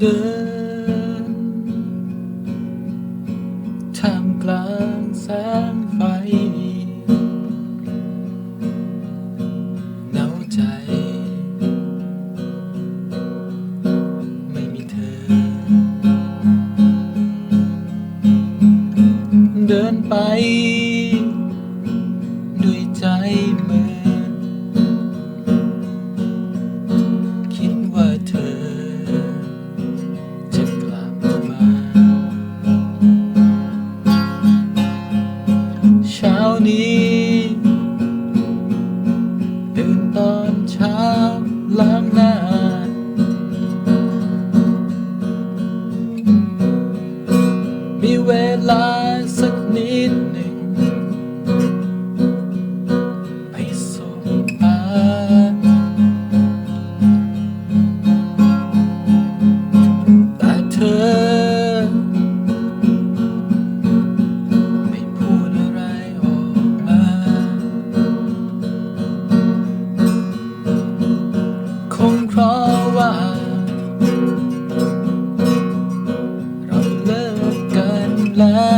เดินท่ามกลางแสงไฟเหงาใจ ไม่มีเธอ เดินไป นี้ตื่นตอนเช้าล้างหน้า มีเวลาสักนิดหนึ่ง love.